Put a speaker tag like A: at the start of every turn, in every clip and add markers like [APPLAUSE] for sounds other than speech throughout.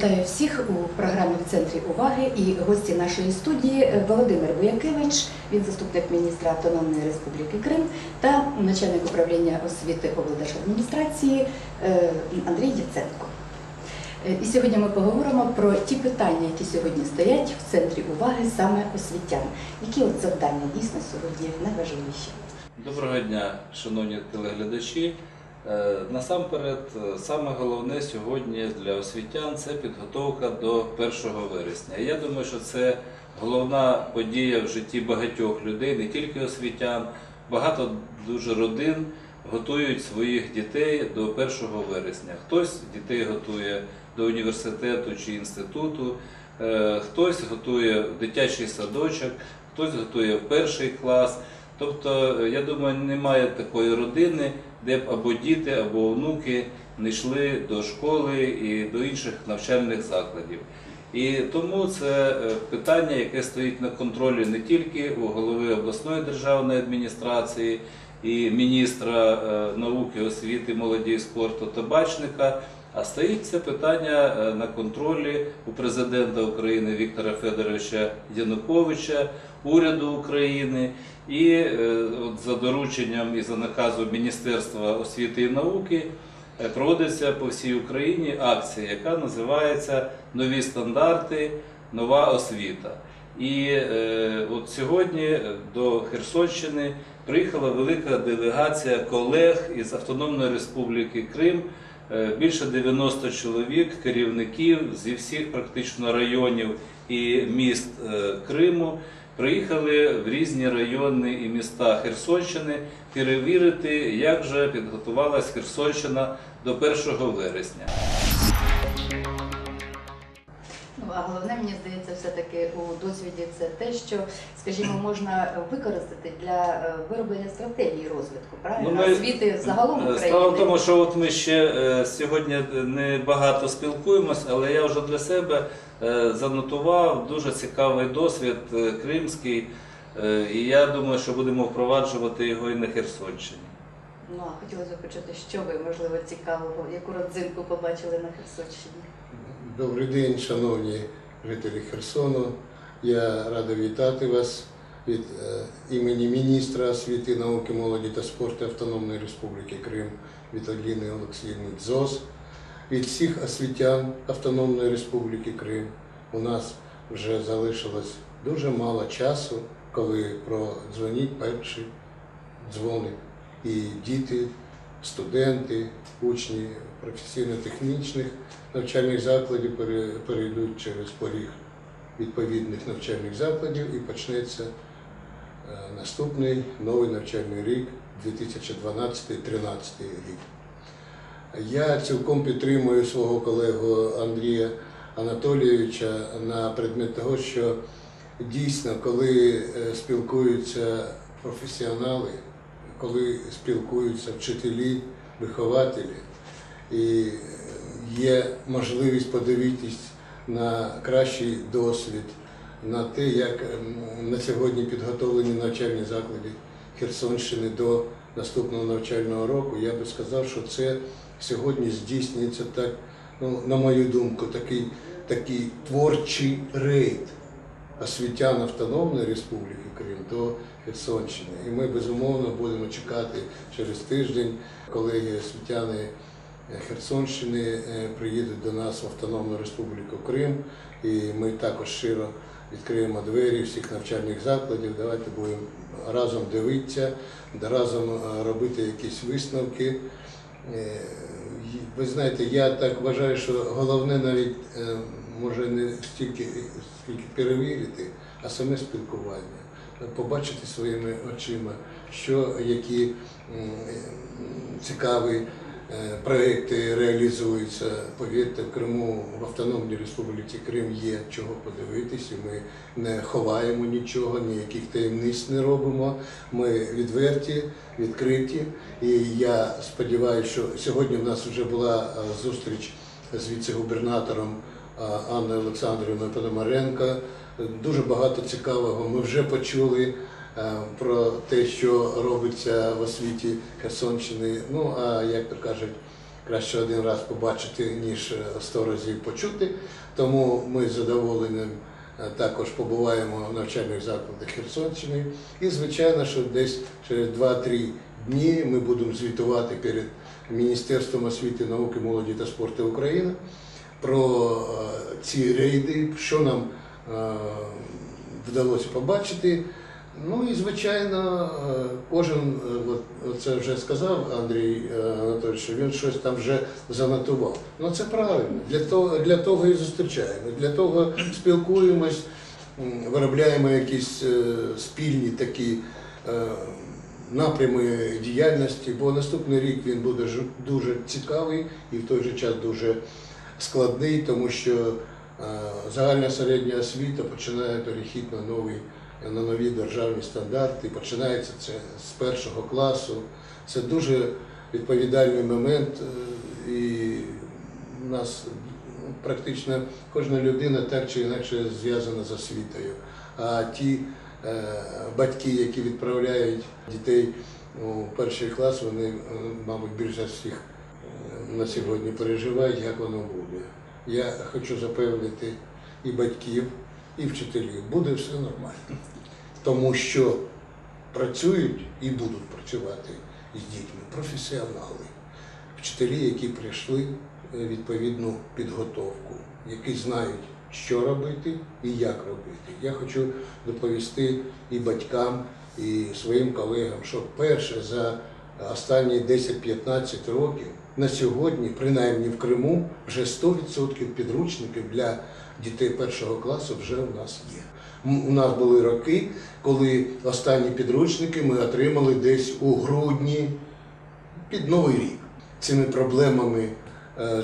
A: Вітаю всіх у програмі в центрі уваги і гості нашої студії е, Володимир Буякевич, він заступник міністра Автономної Республіки Крим та начальник управління освіти облдержадміністрації е, Андрій Яценко. Е, І сьогодні ми поговоримо про ті питання, які сьогодні стоять в центрі уваги саме освітян. Які от завдання дійсно сьогодні найважливіші?
B: Доброго дня, шановні телеглядачі. Е, Насамперед, е, саме головне сьогодні для освітян це підготовка до 1 вересня. Я думаю, що це головна подія в житті багатьох людей, не тільки освітян. Багато дуже родин готують своїх дітей до 1 вересня. Хтось дітей готує до університету чи інституту, е, хтось готує в дитячий садочок, хтось готує в перший клас. Тобто, я думаю, немає такої родини, де б або діти, або онуки не йшли до школи і до інших навчальних закладів. І тому це е, питання, яке стоїть на контролі не тільки у голови обласної державної адміністрації і міністра е, науки, освіти, молоді і спорту Табачника, а стоїть це питання е, на контролі у президента України Віктора Федоровича Януковича, уряду України. І е, за дорученням і за наказом Міністерства освіти і науки е, проводиться по всій Україні акція, яка називається Нові стандарти, нова освіта. І е, от сьогодні до Херсонщини приїхала велика делегація колег із Автономної Республіки Крим. Більше 90 чоловік, керівників зі всіх практично районів і міст Криму приїхали в різні райони і міста Херсонщини перевірити, як же підготувалась Херсонщина до 1 вересня.
A: А головне, мені здається, все-таки у досвіді це те, що, скажімо, можна використати для е, вироблення стратегії розвитку, правильно?
B: Ну, ми-
A: Освіти загалом
B: Е,
A: України.
B: Справа в тому, що от ми ще е, сьогодні не багато спілкуємось, але я вже для себе е, занотував дуже цікавий досвід е, кримський, е, і я думаю, що будемо впроваджувати його і на Херсонщині.
A: Ну, а хотілося б почути, що ви, можливо, цікавого, яку родзинку побачили на Херсонщині.
C: Добрий день, шановні жителі Херсону. Я радий вітати вас від е, імені міністра освіти, науки, молоді та спорту Автономної Республіки Крим Віталіни Олексіївни Дзос. Від всіх освітян Автономної Республіки Крим у нас вже залишилось дуже мало часу, коли продзвоніть перші дзвони. І діти, студенти, учні професійно-технічних навчальних закладів перейдуть через поріг відповідних навчальних закладів і почнеться е, наступний новий навчальний рік 2012-2013 рік. Я цілком підтримую свого колегу Андрія Анатолійовича на предмет того, що дійсно, коли е, спілкуються професіонали, коли спілкуються вчителі, вихователі, і є можливість подивитись на кращий досвід, на те, як ем, на сьогодні підготовлені навчальні заклади Херсонщини до наступного навчального року, я би сказав, що це сьогодні здійснюється так, ну, на мою думку, такий, такий творчий рейд. Освітян Автономної Республіки Крим до Херсонщини. І ми безумовно будемо чекати через тиждень, колеги освітяни Херсонщини е, приїдуть до нас в Автономну Республіку Крим, і ми також щиро відкриємо двері всіх навчальних закладів. Давайте будемо разом дивитися, разом е, робити якісь висновки. Е, Ви знаєте, я так вважаю, що головне навіть е, може не стільки скільки перевірити, а саме спілкування, побачити своїми очима, що які цікаві е, проекти реалізуються. Повірте, в Криму в Автономній Республіці Крим є чого подивитись, і ми не ховаємо нічого, ніяких таємниць не робимо. Ми відверті, відкриті. І я сподіваюся, що сьогодні в нас вже була е, зустріч з віце-губернатором е, Анною Олександрівною Пономаренко. Дуже багато цікавого ми вже почули е, про те, що робиться в освіті Херсонщини. Ну а як то кажуть, краще один раз побачити, ніж сто разів почути. Тому ми з задоволенням е, також побуваємо в навчальних закладах Херсонщини. І, звичайно, що десь через 2-3 дні ми будемо звітувати перед Міністерством освіти, науки, молоді та спорту України про е, ці рейди, що нам вдалося побачити. Ну і звичайно, е, кожен, е, це вже сказав Андрій е, Анатолійович, що він щось там вже занотував. Ну це правильно. Для того, для того і зустрічаємо, для того спілкуємось, виробляємо якісь е, спільні такі е, напрями діяльності, бо наступний рік він буде дуже цікавий і в той же час дуже складний, тому що е, загальна середня освіта починає перехід на новий на нові державні стандарти. Починається це з першого класу. Це дуже відповідальний момент, е, і нас практично кожна людина так чи інакше зв'язана з освітою. А ті е, батьки, які відправляють дітей у перший клас, вони, е, мабуть, більш за всіх е, на сьогодні переживають, як воно буде. Я хочу запевнити і батьків, і вчителів, буде все нормально. Тому що працюють і будуть працювати з дітьми професіонали, вчителі, які пройшли е, відповідну підготовку, які знають, що робити і як робити. Я хочу доповісти і батькам, і своїм колегам, що перше за останні 10-15 років на сьогодні, принаймні в Криму, вже 100% підручників для дітей першого класу вже у нас є. У нас були роки, коли останні підручники ми отримали десь у грудні під Новий рік. Цими проблемами е, е,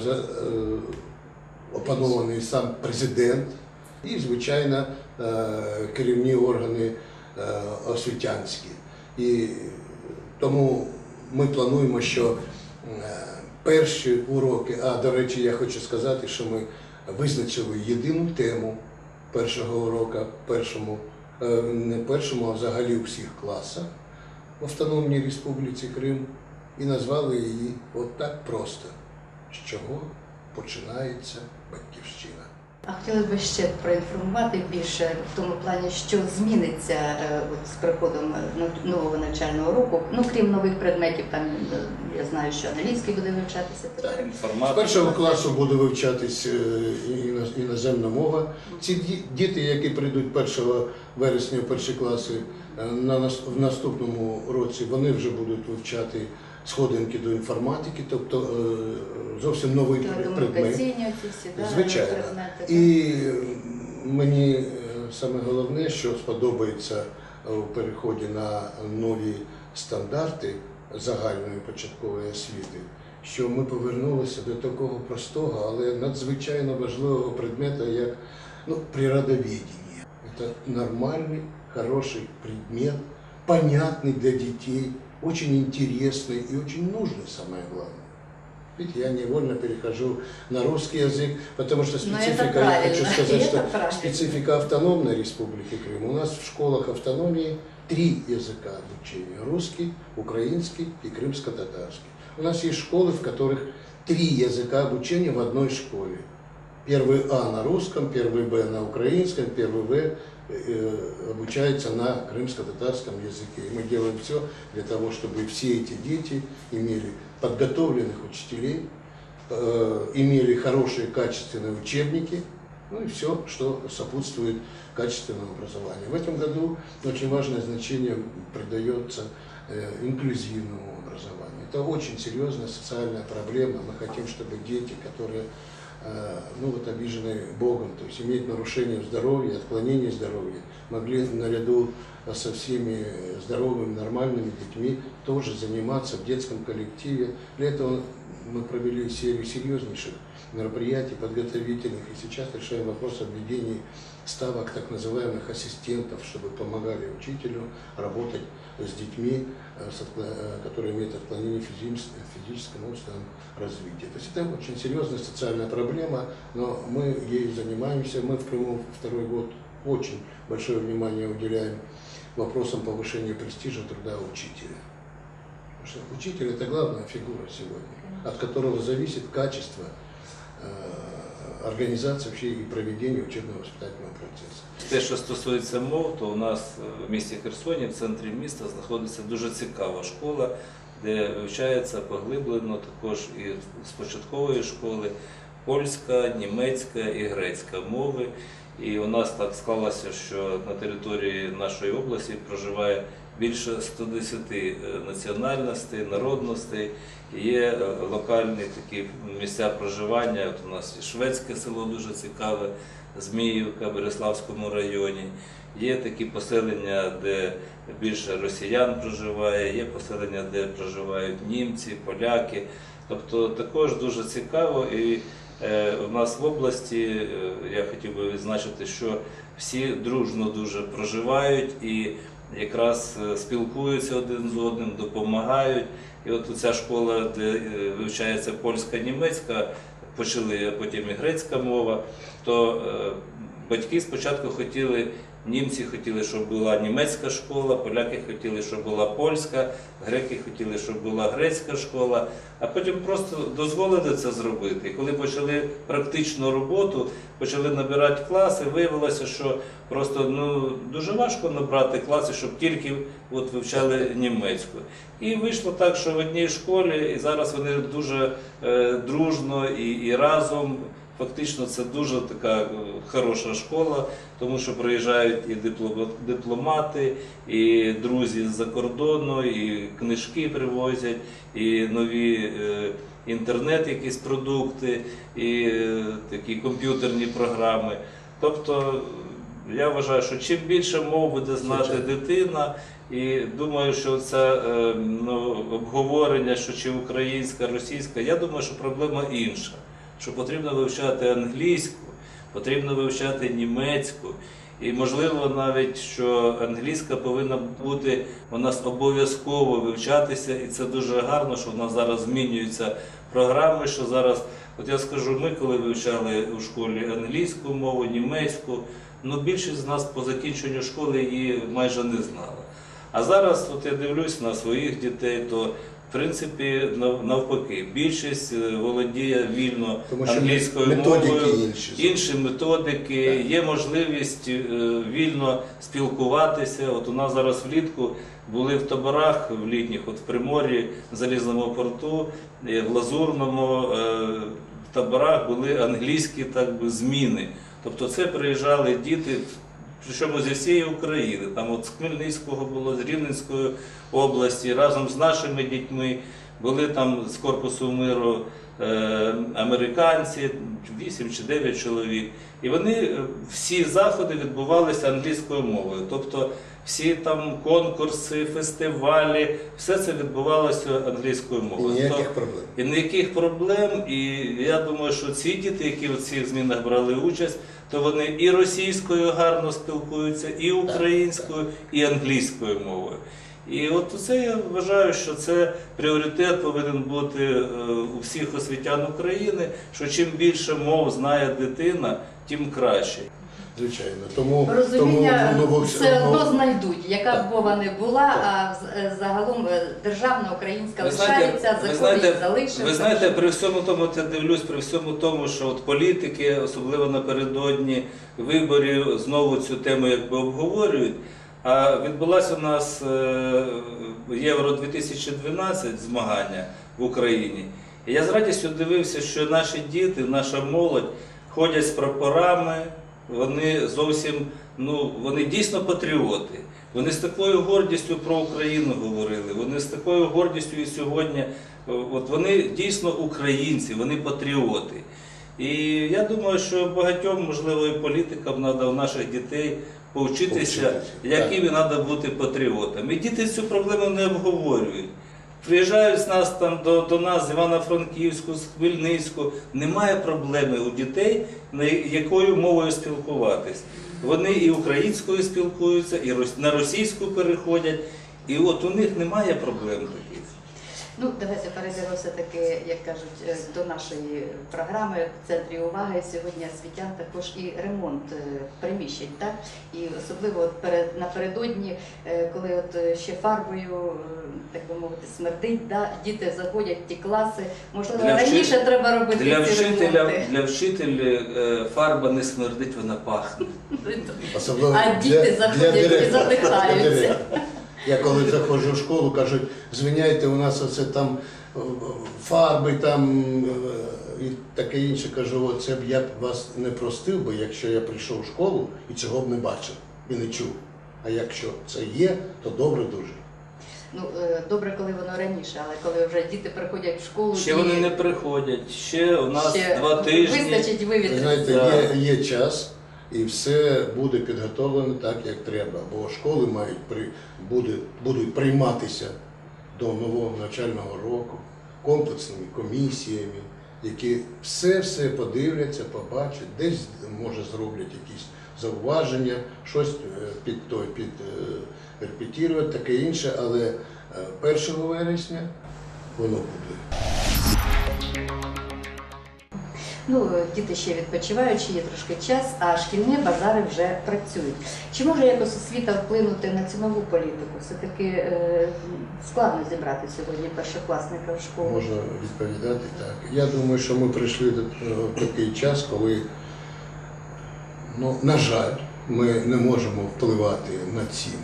C: опанований сам президент і, звичайно, е, керівні органи освітянські. І тому ми плануємо, що е, перші уроки, а до речі, я хочу сказати, що ми визначили єдину тему першого урока, першому, е, не першому, а взагалі у всіх класах в Автономній Республіці Крим і назвали її от так просто, з чого починається батьківщина.
A: А хотілося б ще проінформувати більше в тому плані, що зміниться е, от з приходом е, нового навчального року. Ну крім нових предметів, там е, я знаю, що англійський буде вивчатися тепер.
C: З першого класу буде вивчатись іно- іноземна мова. Ці ді- діти, які прийдуть 1 вересня в перші класи на нас- в наступному році, вони вже будуть вивчати сходинки до інформатики, тобто е, зовсім новий предмет.
A: Телекомунікаційні оці всі да,
C: Звичайно.
A: предмети.
C: І мені е, саме головне, що сподобається у переході на нові стандарти загальної початкової освіти, що ми повернулися до такого простого, але надзвичайно важливого предмета, як ну, природоведение. Это нормальный, хороший предмет, понятный для детей, Очень интересный и очень нужный, самое главное. Видите, я невольно перехожу на русский язык, потому что специфика, я хочу сказать, [LAUGHS] что
A: правильно.
C: специфика автономной республики Крым. У нас в школах автономии три языка обучения. Русский, украинский и крымско-татарский. У нас есть школы, в которых три языка обучения в одной школе. Первый А на русском, первый Б на украинском, первый В э, обучается на крымско-татарском языке. И мы делаем все для того, чтобы все эти дети имели подготовленных учителей, э, имели хорошие качественные учебники, ну и все, что сопутствует качественному образованию. В этом году очень важное значение придается э, инклюзивному образованию. Это очень серьезная социальная проблема. Мы хотим, чтобы дети, которые э, ну вот обижены Богом, то есть имеют нарушение здоровья, отклонение здоровья, могли наряду со всеми здоровыми, нормальными детьми тоже заниматься в детском коллективе. Для этого мы провели серию серьезнейших мероприятий подготовительных и сейчас решаем вопрос о введении ставок так называемых ассистентов, чтобы помогали учителю работать с детьми, э, э, которые имеют отклонение в физическом, физическом умственном развитии. То есть это очень серьезная социальная проблема, но мы ею занимаемся. Мы в Крыму второй год очень большое внимание уделяем вопросам повышения престижа труда учителя. Потому что учитель это главная фигура сегодня, от которого зависит качество э, организации вообще и проведения учебно-воспитательного процесса.
B: Те, що стосується мов, то у нас е, в місті Херсоні, в центрі міста, знаходиться дуже цікава школа, де вивчається поглиблено також і з початкової школи польська, німецька і грецька мови. І у нас так склалося, що на території нашої області проживає більше 110 е, національностей, народностей. Є е, локальні такі місця проживання. От у нас і шведське село дуже цікаве, Зміївка в Береславському районі. Є такі поселення, де більше росіян проживає, є поселення, де проживають німці, поляки. Тобто також дуже цікаво. І е, у нас в області е, я хотів би відзначити, що всі дружно дуже проживають і якраз е, спілкуються один з одним, допомагають. І от ця школа, де вивчається польська, німецька, почали а потім і грецька мова, то е, батьки спочатку хотіли, німці хотіли, щоб була німецька школа, поляки хотіли, щоб була польська, греки хотіли, щоб була грецька школа, а потім просто дозволили це зробити. І коли почали практичну роботу, почали набирати класи, виявилося, що просто ну, дуже важко набрати класи, щоб тільки от, вивчали німецьку. І вийшло так, що в одній школі, і зараз вони дуже е, дружно і, і разом. Фактично це дуже така е, хороша школа, тому що приїжджають і дипло- дипломати, і друзі з-за кордону, і книжки привозять, і нові е, інтернет, якісь продукти, і е, такі комп'ютерні програми. Тобто я вважаю, що чим більше мов буде знати дитина, і думаю, що це ну, обговорення, що чи українська, російська, я думаю, що проблема інша. Що потрібно вивчати англійську, потрібно вивчати німецьку. І можливо навіть, що англійська повинна бути у нас обов'язково вивчатися, і це дуже гарно, що в нас зараз змінюються програми. Що зараз, от я скажу, ми коли вивчали у школі англійську мову, німецьку, ну більшість з нас по закінченню школи її майже не знала. А зараз, от я дивлюсь на своїх дітей, то в принципі навпаки, більшість е, володіє вільно
C: Тому що
B: англійською
C: методики
B: мовою,
C: інші.
B: інші методики, є можливість е, вільно спілкуватися. От у нас зараз влітку були в таборах в літніх, от в Примор'ї, в Залізному порту, е, в Лазурному в таборах були англійські так би, зміни. Тобто це приїжджали діти. Причому зі всієї України, там от з Хмельницького було, з Рівненської області, разом з нашими дітьми були там з Корпусу миру е, американці, 8 чи 9 чоловік. І вони е, всі заходи відбувалися англійською мовою. Тобто всі там конкурси, фестивалі, все це відбувалося англійською
C: І
B: мовою.
C: ніяких
B: То-
C: проблем.
B: і ніяких проблем. І я думаю, що ці діти, які в цих змінах брали участь, то вони і російською гарно спілкуються, і українською, і англійською мовою. І от це я вважаю, що це пріоритет повинен бути е, у всіх освітян України, що чим більше мов знає дитина, тим краще.
C: Звичайно. Тому,
A: Розуміння
C: тому ну,
A: все
C: ну,
A: одно знайдуть, яка б
B: Так.
A: мова не була, а з- е, загалом е, державна українська
B: Ви
A: лишається, закони
B: знаєте, ви знаєте, при всьому тому, от я дивлюсь, при всьому тому, що от політики, особливо напередодні виборів, знову цю тему якби обговорюють. А відбулася у нас е, Євро 2012 змагання в Україні. І я з радістю дивився, що наші діти, наша молодь ходять з прапорами, вони зовсім, ну, вони дійсно патріоти. Вони з такою гордістю про Україну говорили, вони з такою гордістю і сьогодні, е, от вони дійсно українці, вони патріоти. І я думаю, що багатьом, можливо, і політикам треба у наших дітей повчитися,
C: Повчитися,
B: якими треба бути патріотами. І діти цю проблему не обговорюють. Приїжджають з нас там до, до нас з Івано-Франківську, з Хмельницьку. Немає проблеми у дітей, на якою мовою спілкуватись. Вони і українською спілкуються, і на російську переходять. І от у них немає проблем таких.
A: Ну, давайте перейдемо все-таки, як кажуть, е, до нашої програми в центрі уваги. Сьогодні освітян також і ремонт е, приміщень, так? І особливо от перед напередодні, е, коли от ще фарбою, так би мовити, смердить, да? діти заходять ті класи. Можливо,
B: Для
A: раніше треба робити
B: Для
A: ці
B: вчителя,
A: ремонти.
B: для вчителя фарба не смердить, вона пахне.
C: Особливо
A: А діти заходять і задихаються.
C: Я коли заходжу в школу, кажуть, звиняйте, у нас оце там е, фарби там е, і таке інше. Кажу, оце б я б вас не простив би, якщо я прийшов в школу і цього б не бачив і не чув. А якщо це є, то добре дуже.
A: Ну, е, добре, коли воно раніше, але коли вже діти приходять в школу
B: Ще
A: і
B: вони не приходять. Ще у нас
A: ще
B: два тижні.
A: вистачить
C: Ви
A: вивітрити.
C: знаєте, є, є час, і все буде підготовлено так, як треба. Бо школи мають при, буде, будуть прийматися до нового навчального року комплексними комісіями, які все-все подивляться, побачать, десь може зроблять якісь зауваження, щось е, під той під е, репетірувати, таке інше, але е, 1 вересня воно буде.
A: Ну, діти ще відпочивають, ще є трошки час, а шкільні базари вже працюють. Чи може якось освіта вплинути на цінову політику? Все-таки е, складно зібрати сьогодні першокласника в школу.
C: Можна відповідати так. Я думаю, що ми прийшли до такий час, коли, ну, на жаль, ми не можемо впливати на ціну,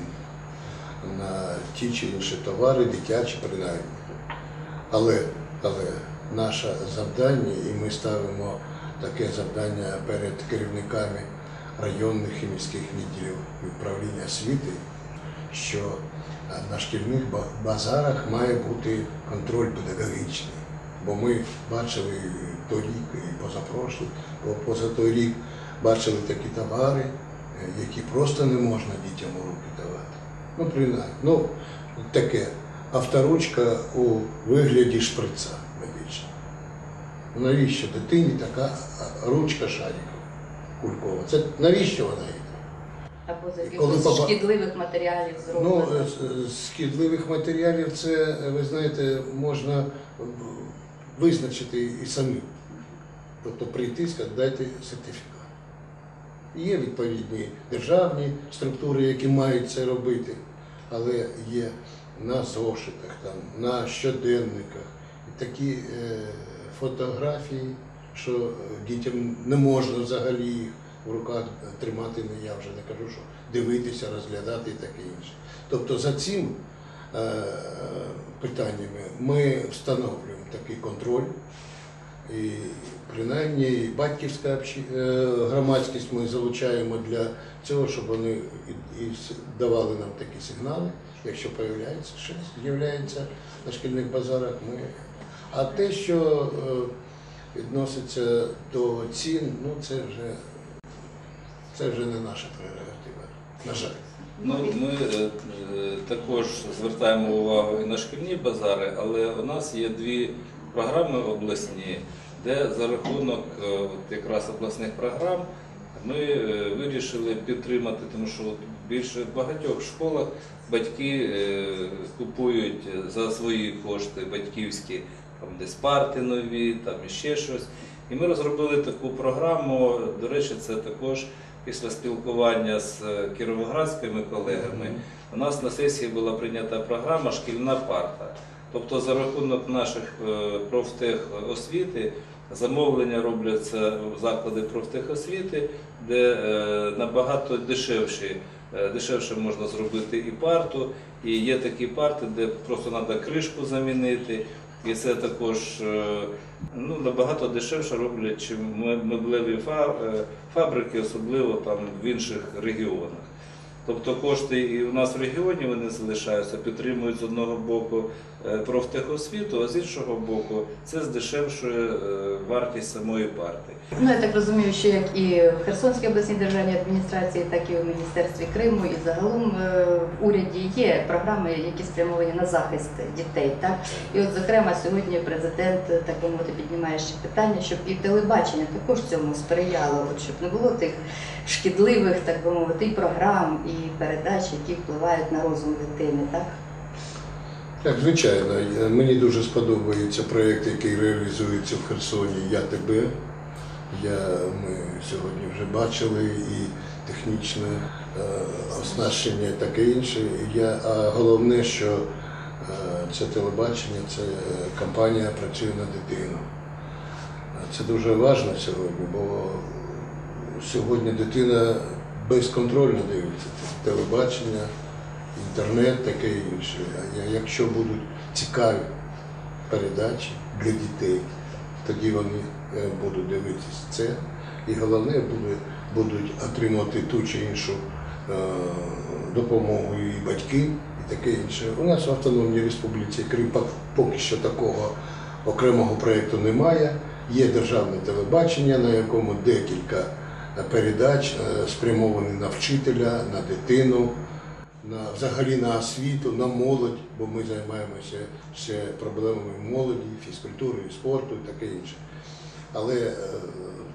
C: на ті чи інші товари, дитячі принаймні. Але, але наше завдання, і ми ставимо таке завдання перед керівниками районних і міських відділів управління освіти, що на шкільних базарах має бути контроль педагогічний. Бо ми бачили торік і позапрошлий, по- позатой рік бачили такі товари, е, які просто не можна дітям у руки давати. Ну, принаймні, ну, таке авторучка у вигляді шприца Ну, Навіщо дитині така ручка шарикова кулькова? Це навіщо вона йде?
A: Або з якихось
C: поба-
A: шкідливих матеріалів
C: Ну,
A: зроблено.
C: е, з шкідливих матеріалів це, е, ви знаєте, можна е, визначити і самим. Тобто прийти і сказати, дайте сертифікат. Є відповідні державні структури, які мають це робити, але є на зошитах, там, на щоденниках такі е, фотографії, що дітям не можна взагалі їх в руках тримати, ну я вже не кажу, що дивитися, розглядати і таке інше. Тобто за цим е, питаннями ми встановлюємо такий контроль. І принаймні батьківська е, громадськість ми залучаємо для цього, щоб вони і, давали нам такі сигнали, якщо появляється щось, з'являється на шкільних базарах. Ми... А те, що е, відноситься до цін, ну це вже, це вже не наша прерогатива, на жаль.
B: Ну, ми е, е, також звертаємо увагу і на шкільні базари, але у нас є дві програми обласні, де за рахунок якраз обласних програм ми вирішили підтримати, тому що більше в багатьох школах батьки купують за свої кошти батьківські там десь парти нові, там іще щось. І ми розробили таку програму. До речі, це також після спілкування з е, кіровоградськими колегами. У нас на сесії була прийнята програма Шкільна парта. Тобто за рахунок наших е, профтехосвіти замовлення робляться в заклади профтехосвіти, де е, набагато дешевші, дешевше можна зробити і парту, і є такі парти, де просто треба кришку замінити. І це також е, ну, набагато дешевше роблять, чим ме- меблеві е, фабрики, особливо там в інших регіонах. Тобто кошти і у нас в регіоні вони залишаються, підтримують з одного боку е, профтехосвіту, а з іншого боку це здешевшує е, вартість самої парти.
A: Ну, я так розумію, що як і в Херсонській обласній державній адміністрації, так і в Міністерстві Криму, і загалом е, в уряді є програми, які спрямовані на захист дітей. Так? І от, зокрема, сьогодні президент так би мовити піднімає ще питання, щоб і телебачення також цьому сприяло, от, щоб не було тих шкідливих, так би мовити, і програм, і передач, які впливають на розум дитини. Так?
C: Так, звичайно, мені дуже сподобається проєкт, який реалізується в Херсоні Я тебе. Я, ми сьогодні вже бачили і технічне е, оснащення таке інше. Я, а головне, що е, це телебачення, це е, компанія працює на дитину. Це дуже важливо сьогодні, бо сьогодні дитина безконтрольно дивиться телебачення, інтернет, таке інше. А якщо будуть цікаві передачі для дітей, тоді вони е, будуть дивитися це. І головне будуть отримати ту чи іншу е, допомогу і батьки, і таке інше. У нас в Автономній Республіці Крим поки що такого окремого проєкту немає. Є державне телебачення, на якому декілька передач е, спрямовані на вчителя, на дитину, на взагалі на освіту, на молодь, бо ми займаємося ще проблемами молоді, фізкультури, спорту і таке інше. Але е,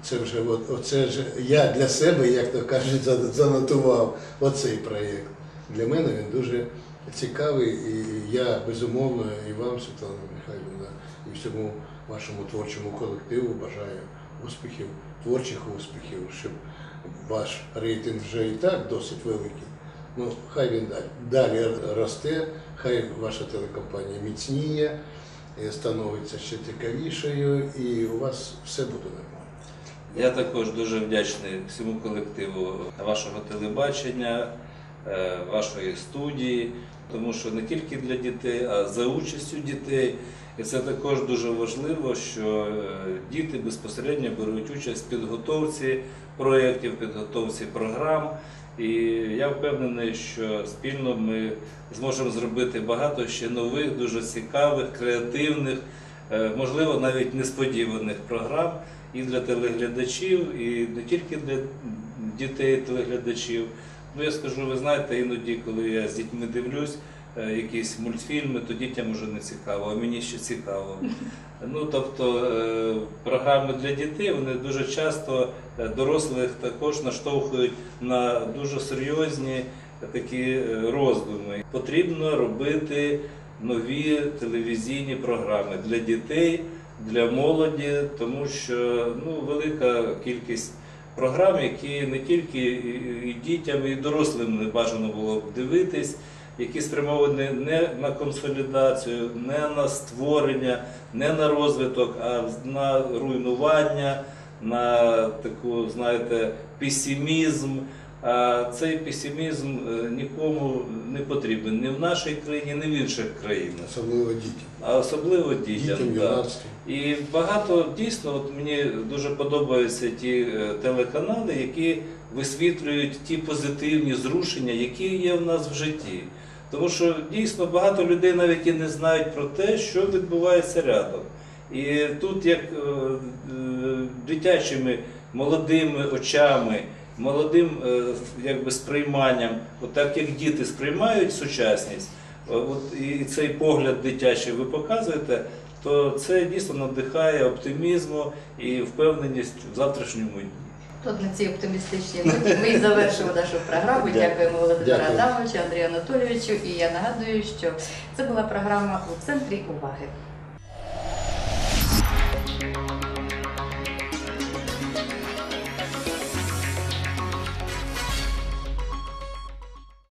C: це вже оце ж я для себе, як то кажуть, за- занотував оцей проєкт. Для мене він дуже цікавий, і я безумовно і вам, Світлана Михайлівна, і всьому вашому творчому колективу бажаю успіхів, творчих успіхів, щоб ваш рейтинг вже і так досить великий. Ну, хай він далі, далі росте, хай ваша телекомпанія міцніє, е, становиться ще цікавішою, і у вас все буде нормально.
B: Я також дуже вдячний всьому колективу вашого телебачення, вашої студії, тому що не тільки для дітей, а за участю дітей. І це також дуже важливо, що е, діти безпосередньо беруть участь в підготовці проєктів, підготовці програм. І я впевнений, що спільно ми зможемо зробити багато ще нових, дуже цікавих, креативних, е, можливо, навіть несподіваних програм і для телеглядачів, і не тільки для дітей телеглядачів. Ну, я скажу, ви знаєте, іноді, коли я з дітьми дивлюсь е, якісь мультфільми, то дітям вже не цікаво, а мені ще цікаво. [LAUGHS] Ну, тобто е, програми для дітей вони дуже часто е, дорослих також наштовхують на дуже серйозні такі е, роздуми. Потрібно робити нові телевізійні програми для дітей, для молоді, тому що ну, велика кількість програм, які не тільки і- дітям, і дорослим не бажано було б дивитись, які спрямовані не на консолідацію, не на створення, не на розвиток, а на руйнування, на таку, знаєте, песимізм. А цей песимізм е, нікому не потрібен ні в нашій країні, ні в інших країнах,
C: Особливо дітям.
B: а особливо дітям.
C: Дітям,
B: да. І багато дійсно, от мені дуже подобаються ті е, телеканали, які висвітлюють ті позитивні зрушення, які є в нас в житті. Тому що дійсно багато людей навіть і не знають про те, що відбувається рядом. І тут, як е, е, дитячими молодими очами, молодим якби сприйманням, от так як діти сприймають сучасність, от і цей погляд дитячий ви показуєте, то це дійсно надихає оптимізму і впевненість в завтрашньому дні.
A: Тут на цій оптимістичній ноті ми і завершимо нашу програму. Дякуємо Володимиру Адамовичу, Андрію Анатолійовичу. І я нагадую, що це була програма у центрі уваги.